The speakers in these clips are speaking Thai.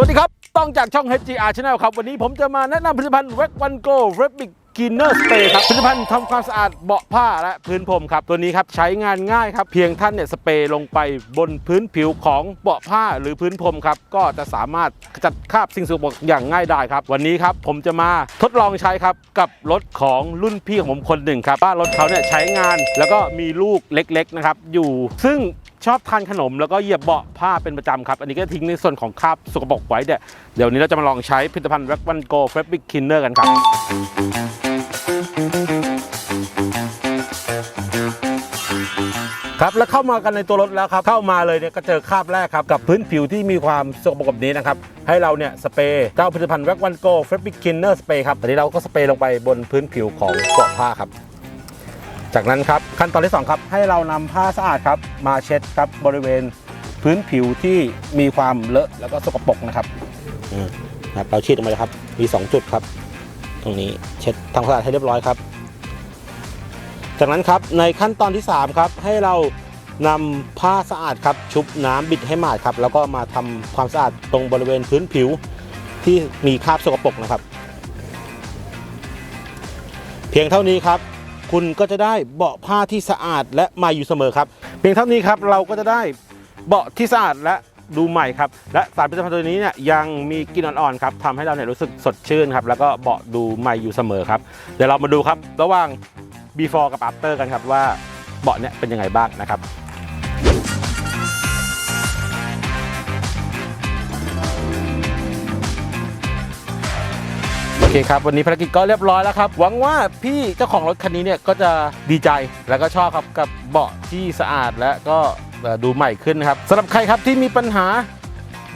สวัสดีครับ ต้องจากช่อง HGR Channel ครับ วันนี้ผมจะมาแนะนำผลิตภัณฑ์ w e g One Go Fabric Cleaner Spray ครับ ผลิตภัณฑ์ทำความสะอาดเบาะผ้าและพื้นพรมครับ ตัวนี้ครับใช้งานง่ายครับ เพียงท่านเนี่ยสเปรย์ลงไปบนพื้นผิวของเบาะผ้าหรือพื้นพรมครับ ก็จะสามารถขจัดคราบสิ่งสกปรกอย่างง่ายได้ครับ วันนี้ครับผมจะมาทดลองใช้ครับกับรถของรุ่นพี่ของผมคนหนึ่งครับว่ารถเขาเนี่ยใช้งานแล้วก็มีลูกเล็กๆนะครับอยู่ ซึ่ง ชอบทานขนมแล้วก็เหยียบเบาะผ้าเป็นประจำครับ อันนี้ก็ทิ้งในส่วนของคราบสกปรกไว้เนี่ยเดี๋ยวนี้เราจะมาลองใช้ผลิตภัณฑ์แว็กวันโกเฟรบิกคินเนอร์กันครับครับแล้วเข้ามากันในตัวรถแล้วครับเข้ามาเลยเนี่ยก็เจอคราบแรกครับกับพื้นผิวที่มีความสกปรกแบบนี้นะครับให้เราเนี่ยสเปรย์เจ้าผลิตภัณฑ์แว็กวันโกเฟรบิกคินเนอร์สเปรย์ครับตอนนี้เราก็สเปรย์ลงไปบนพื้นผิวของเบาะผ้าครับ จากนั้นครับขั้นตอนที่ 2 ครับ ให้เรานำผ้าสะอาดครับ มาเช็ดครับบริเวณพื้นผิวที่มีความเลอะแล้วก็สกปรกนะครับอืมครับเราฉีดลงไปเลยครับ มี 2 จุดครับ ตรงนี้เช็ดทำความสะอาดให้เรียบร้อยครับ จากนั้นครับในขั้นตอนที่ 3 ครับ ให้เรานำผ้าสะอาดครับ ชุบน้ำบิดให้หมาดครับ แล้วก็มาทำความสะอาดตรงบริเวณพื้นผิวที่มีคราบสกปรกนะครับ เพียงเท่านี้ครับ คุณก็จะได้เบาะผ้าที่สะอาดและใหม่อยู่เสมอครับ เพียงเท่านี้ครับเราก็จะได้เบาะที่สะอาดและดูใหม่ครับและสารผลิตภัณฑ์ตัวนี้เนี่ยยังมีกลิ่นอ่อนๆครับทำให้เราเนี่ยรู้สึกสดชื่นครับแล้วก็เบาะดูใหม่อยู่เสมอครับเดี๋ยวเรามาดูครับระหว่าง before กับ after กันครับว่าเบาะเนี่ยเป็นยังไงบ้างนะครับ คครับวันนี้ภารกิจก็เรียบร้อยแล้วครับหวังว่าพี่เจ้าของรถคันนี้เนี่ยก็จะดีใจแล้วก็ชอบครับกับเบาะที่สะอาดและก็ดูใหม่ขึ้นครับสำหรับใครครับที่มีปัญหา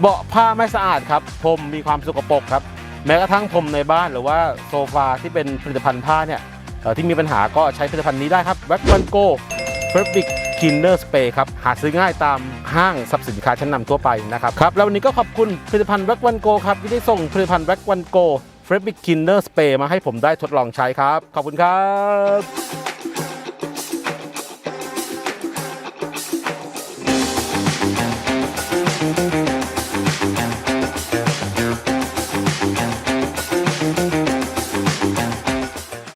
เบาะผ้าไม่สะอาดครับพรมมีความสกปรกครับแม้กระทั่งพรมในบ้านหรือว่าโซฟาที่เป็นผลิตภัณฑ์ผ้าเนี่ยที่มีปัญหาก็ใช้ผลิตภัณฑ์นี้ได้ครับแว็กวันโกเฟรบิกคินเนอร์สเปรย์ครับหาซื้อง่ายตามห้างสรรพสินค้าชั้นนำทั่วไปนะครับครับแล้ววันนี้ก็ขอบคุณผลิตภัณฑ์แว็กวันโกครับที่ได้ส่งผลิตภัณฑ์แว็กวันโก เฟรบิกคินเนอร์สเปรย์มาให้ผมได้ทดลองใช้ครับ ขอบคุณครับ